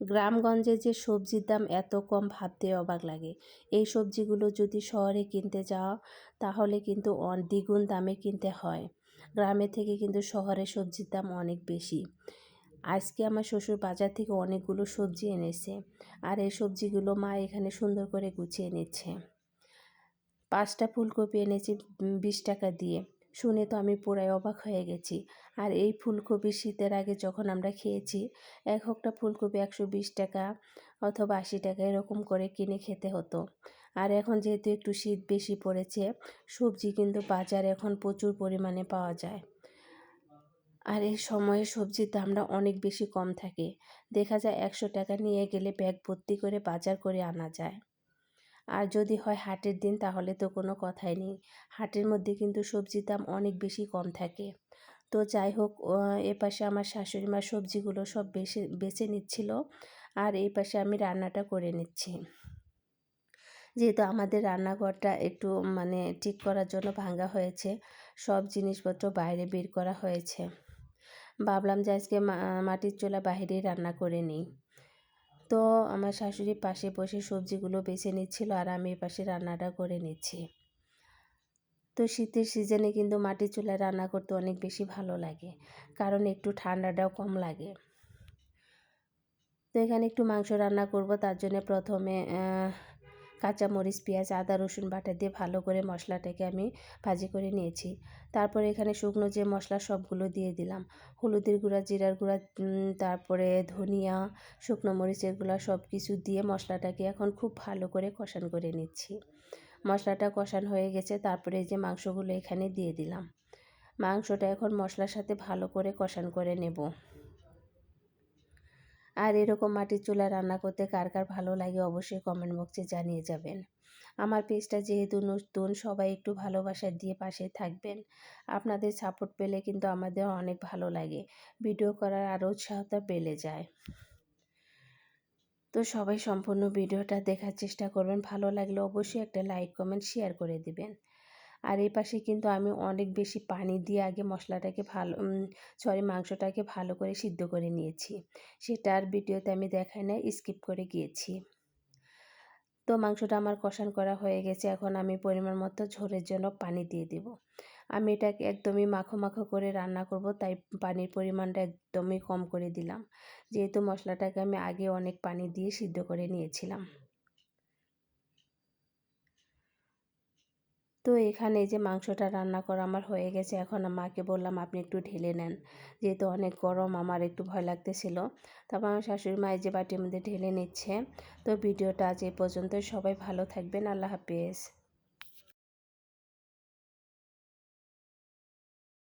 গ্রামগঞ্জে যে সবজির দাম এত কম ভাবতে অবাক লাগে। এই সবজিগুলো যদি শহরে কিনতে যাও, তাহলে কিন্তু দ্বিগুণ দামে কিনতে হয়। গ্রামে থেকে কিন্তু শহরে সবজির দাম অনেক বেশি। আজকে আমার শ্বশুর বাজার থেকে অনেকগুলো সবজি এনেছে আর এই সবজিগুলো মা এখানে সুন্দর করে গুছিয়ে নিচ্ছে। পাঁচটা ফুলকপি এনেছি বিশ টাকা দিয়ে। শুনে তো আমি পুরাই অবাক হয়ে গেছি। আর এই ফুলকপি শীতের আগে যখন আমরা খেয়েছি, এক একটা ফুলকপি একশো বিশ টাকা অথবা আশি টাকা এরকম করে কিনে খেতে হতো। আর এখন যেহেতু একটু শীত বেশি পড়েছে, সবজি কিন্তু বাজারে এখন প্রচুর পরিমাণে পাওয়া যায়। আর এই সময়ে সবজির দামটা অনেক বেশি কম থাকে। দেখা যায় একশো টাকা নিয়ে গেলে ব্যাগ ভর্তি করে বাজার করে আনা যায়। আর যদি হয় হাটের দিন তাহলে তো কোনো কথাই নেই। হাটের মধ্যে কিন্তু সবজির দাম অনেক বেশি কম থাকে। তো যাই হোক এ পাশে আমার শাশুড়ি মা সবজিগুলো সব বেছে বেছে নিচ্ছিল আর এই পাশে আমি রান্নাটা করে নিচ্ছি। যেহেতু আমাদের রান্নাঘরটা একটু মানে ঠিক করার জন্য ভাঙ্গা হয়েছে, সব জিনিসপত্র বাইরে বের করা হয়েছে। ভাবলাম যে আজকে মাটির চুলা বাইরেই রান্না করে নিই। তো আমার শাশুড়ি পাশে বসে সবজিগুলো বেছে নিচ্ছিল আর আমি পাশে রান্নাটা করে নিচ্ছি। তো শীতের সিজনে কিন্তু মাটির চুলায় রান্না করতে অনেক বেশি ভালো লাগে, কারণ একটু ঠান্ডাটাও কম লাগে। তো এখানে একটু মাংস রান্না করব, তার জন্য প্রথমে কাঁচামরিচ, পেঁয়াজ, আদা, রসুন বাটা দিয়ে ভালো করে মশলাটাকে আমি ভাজি করে নিয়েছি। তারপরে এখানে শুকনো যে মশলা সবগুলো দিয়ে দিলাম। হলুদের গুঁড়া, জিরার গুঁড়া তারপরে ধনিয়া, শুকনো মরিচ এগুলো সব কিছু দিয়ে মশলাটাকে এখন খুব ভালো করে কষান করে নিচ্ছি। মশলাটা কষান হয়ে গেছে, তারপরে যে মাংসগুলো এখানে দিয়ে দিলাম। মাংসটা এখন মশলার সাথে ভালো করে কষান করে নেব। আর এরকম মাটির চুলা রান্না করতে কার কার ভালো লাগে অবশ্যই কমেন্ট বক্সে জানিয়ে যাবেন। আমার পেজটা যেহেতু নতুন, সবাই একটু ভালোবাসা দিয়ে পাশে থাকবেন। আপনাদের সাপোর্ট পেলে কিন্তু আমাদের অনেক ভালো লাগে। ভিডিও করার আরও উৎসাহতা বেড়ে যায়। তো সবাই সম্পূর্ণ ভিডিওটা দেখার চেষ্টা করবেন। ভালো লাগলে অবশ্যই একটা লাইক কমেন্ট শেয়ার করে দিবেন। আর এই পাশে কিন্তু আমি অনেক বেশি পানি দিয়ে আগে মশলাটাকে ভালো সরি, মাংসটাকে ভালো করে সিদ্ধ করে নিয়েছি। সেটার ভিডিওতে আমি দেখাই না স্কিপ করে গিয়েছি। তো মাংসটা আমার কষান করা হয়ে গেছে, এখন আমি পরিমাণ মতো ঝোলের জন্য পানি দিয়ে দেব। আমি এটাকে একদমই মাখো মাখো করে রান্না করব, তাই পানির পরিমাণটা একদমই কম করে দিলাম। যেহেতু মশলাটাকে আমি আগে অনেক পানি দিয়ে সিদ্ধ করে নিয়েছিলাম। তো এখানে যে মাংসটা রান্না করা আমার হয়ে গেছে, এখন মাকে বললাম, আপনি একটু ঢেলে নেন। যেহেতু অনেক গরম, আমার একটু ভয় লাগতেছিল। তারপর আমার শাশুড়ি মায়ের যে বাটির মধ্যে ঢেলে নিচ্ছে। তো ভিডিওটা আজ এই পর্যন্ত সবাই ভালো থাকবেন। আল্লাহ হাফিজ।